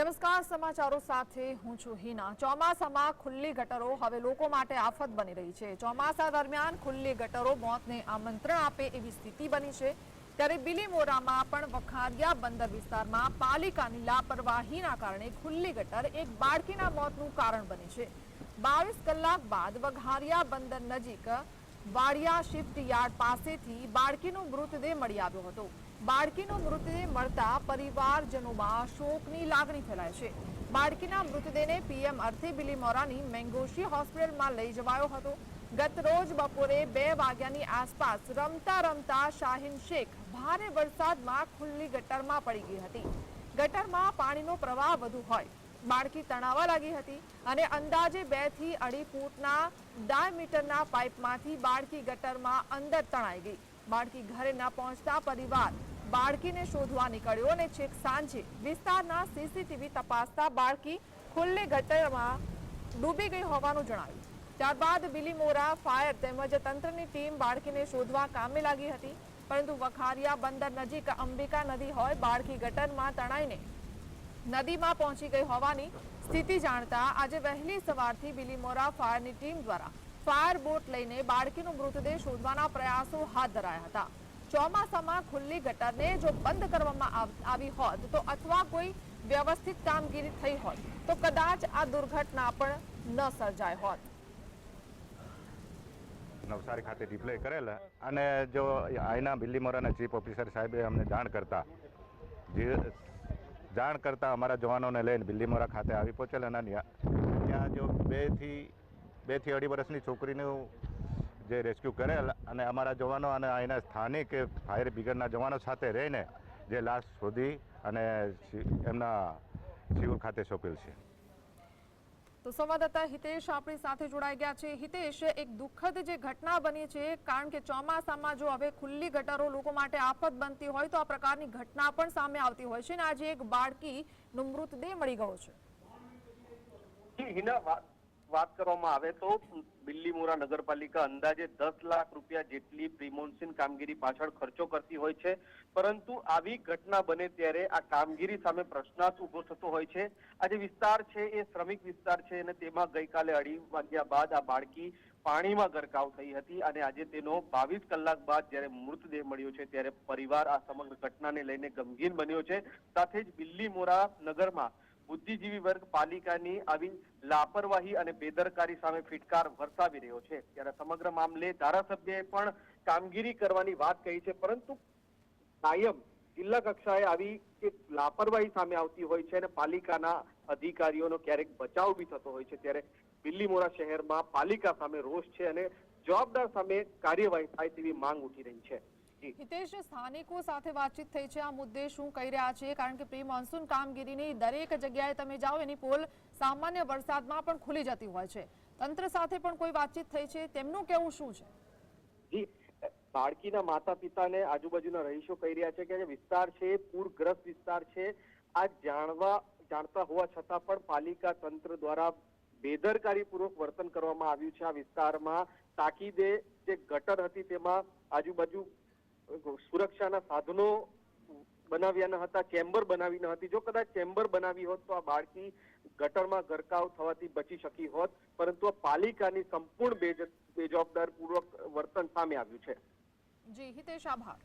નમસ્કાર, સમાચારો સાથે હું છું હિના. ચોમાસામાં ખુલ્લી ગટરો હવે લોકો માટે આફત બની રહી છે. ચોમાસા દરમિયાન ખુલ્લી ગટરો મોતને આમંત્રણ આપે એવી સ્થિતિ બની છે. ત્યારે બિલીમોરામાં પણ વખારિયા બંદર વિસ્તારમાં પાલિકાની લાપરવાહીના કારણે ખુલ્લી ગટર એક બાળકીના મોતનું કારણ બની છે. બાવીસ કલાક બાદ વઘારિયા બંદર નજીક વાડિયા શિફ્ટ યાર્ડ પાસેથી બાળકીનો મૃતદેહ મળી આવ્યો હતો. બાળકીનો મૃતદેહ મળતા પરિવારજનોમાં શોકની લાગણી ફેલાય છે. બાળકીના મૃતદેહને પીએમ અર્થે બિલીમોરાની મેંગોશી હોસ્પિટલમાં લઈ જવાયો હતો. ગત રોજ બપોરે બે વાગ્યાની આસપાસ રમતા રમતા શાહીન શેખ ભારે વરસાદમાં ખુલ્લી ગટરમાં પડી ગઈ હતી. ગટરમાં પાણીનો પ્રવાહ વધુ હોય. બાળકી તણાવા લાગી હતી અને અંદાજે બેથી અઢી ફૂટના ડાયમીટરના પાઇપમાંથી બાળકી ગટરમાં અંદર તણાઈ ગઈ. બાળકી ઘરે ન પહોંચતા પરિવાર બાળકીને શોધવા નીકળ્યો અને છેક સાંજે વિસ્તારના સીસીટીવી તપાસતા બાળકી ખુલ્લે ગટરમાં ડૂબી ગઈ હોવાનું જણાયું. ત્યારબાદ બિલીમોરા ફાયર તેમજ તંત્રની ટીમ બાળકીને શોધવા કામે લાગી હતી. પરંતુ વખારિયા બંદર નજીક અંબિકા નદી હોય, બાળકી ગટરમાં તણાઈને નદીમાં પહોંચી ગઈ હોવાની સ્થિતિ જાણતા આજે વહેલી સવારથી બિલીમોરા ફાયરની ટીમ દ્વારા ફાયર બોટ લઈને બાળકીનો મૃતદેહ શોધવાના પ્રયાસો હાથ ધરાયા હતા. ચોમાસામાં ખુલ્લી ગટરને જો બંધ કરવામાં આવ- હોત તો અથવા કોઈ વ્યવસ્થિત કામગીરી થઈ હોત, તો કદાચ આ દુર્ઘટના પણ ન સર્જાય હોત. નવસારી ખાતે ડિપ્લોય કરેલા અને જો આઈના બિલ્લીમોરાના ચીફ ઓફિસર સાહેબે અમને જાણ કરતા, જે જાણ કરતા અમારા જવાનોને લઈને બિલ્લીમોરા ખાતે આવી પહોંચેલા અને ત્યાં જો બેથી બેથી અઢી વર્ષની છોકરીનું જે રેસ્ક્યુ કરેલ અને અમારા જવાનો અને અહીંના સ્થાનિક ફાયર બ્રિગેડના જવાનો સાથે રહીને જે લાશ શોધી અને એમના સિવિલ ખાતે સોંપેલ છે. તો સંવાદદાતા હિતેશ આપણી સાથે જોડાઈ ગયા છે. હિતેશ એક દુઃખદ જે ઘટના બની છે કારણ કે ચોમાસામાં જો હવે ખુલ્લી ગટરો લોકો માટે આફત બનતી હોય તો આ પ્રકારની ઘટના પણ સામે આવતી હોય છે અને આજે એક બાળકીનો મૃતદેહ મળી ગયો છે. હિના વાત વાત કરવામાં આવે તો બિલ્લીમોરા નગરપાલિકા અંદાજે દસ લાખ રૂપિયા જેટલી પ્રિમોન્સિન કામગીરી પાછળ ખર્ચો કરતી હોય છે. પરંતુ આવી ઘટના બને ત્યારે આ કામગીરી સામે પ્રશ્નાર્થ ઊભો થતો હોય છે. આ જે વિસ્તાર છે એ શ્રમિક વિસ્તાર છે અને તેમાં ગઈકાલે અઢી વાગ્યા બાદ આ બાળકી પાણીમાં ગરકાવ થઈ હતી અને આજે તેનો બાવીસ કલાક બાદ જ્યારે મૃતદેહ મળ્યો છે ત્યારે પરિવાર આ સમગ્ર ઘટનાને લઈને ગમગીન બન્યો છે. સાથે જ બિલ્લીમોરા નગરમાં બુદ્ધિજીવી વર્ગ પાલિકાની આવી લાપરવાહી અને બેદરકારી સામે ફિટકાર વરસાવી રહ્યો છે. ત્યારે સમગ્ર મામલે ધારાસભ્યએ પણ કામગીરી કરવાની વાત કહી છે, પરંતુ કાયમ જિલ્લા કક્ષાએ આવી કે લાપરવાહી સામે આવતી હોય છે અને પાલિકાના અધિકારીઓનો ક્યારેક બચાવ બી થતો હોય છે. ત્યારે બિલ્લીમોરા શહેરમાં પાલિકા સામે રોષ છે અને જવાબદાર સામે કાર્યવાહી થાય તેવી માંગ ઉઠી રહી છે. હિતેશ સ્થાનિકો સાથે વાતચીત થઈ છે. આ મુદ્દે શું કહી રહ્યા છે? કારણ કે પ્રી મોન્સૂન કામગીરીની દરેક જગ્યાએ તમે જાઓ એની પોલ સામાન્ય વરસાદમાં પણ ખુલી જતી હોય છે. તંત્ર સાથે પણ કોઈ વાતચીત થઈ છે? તેમનું કેવું શું છે? જી. બાળકીના માતા પિતાને આજુબાજુના રહીશો કહી રહ્યા છે કે જે વિસ્તાર છે પૂરગ્રસ્ત વિસ્તાર છે. આ જાણવા જાણતા હોવા છતાં પણ પાલિકા તંત્ર દ્વારા બેદરકારીપૂર્વક વર્તન કરવામાં આવ્યું છે આ વિસ્તારમાં. તાકીદે જે ગટર હતી તેમાં આજુબાજુ સુરક્ષાના સાધનો બનાવ્યા ન હતા, ચેમ્બર બનાવી ન હતી. જો કદાચ ચેમ્બર બનાવી હોત તો આ બાળકી ગટરમાં ગરકાવ થવાથી બચી શકી હોત, પરંતુ આ પાલિકાની સંપૂર્ણ બેજ બેજવાબદાર પૂર્વક વર્તન સામે આવ્યું છે. જી, હિતેશ, આભાર.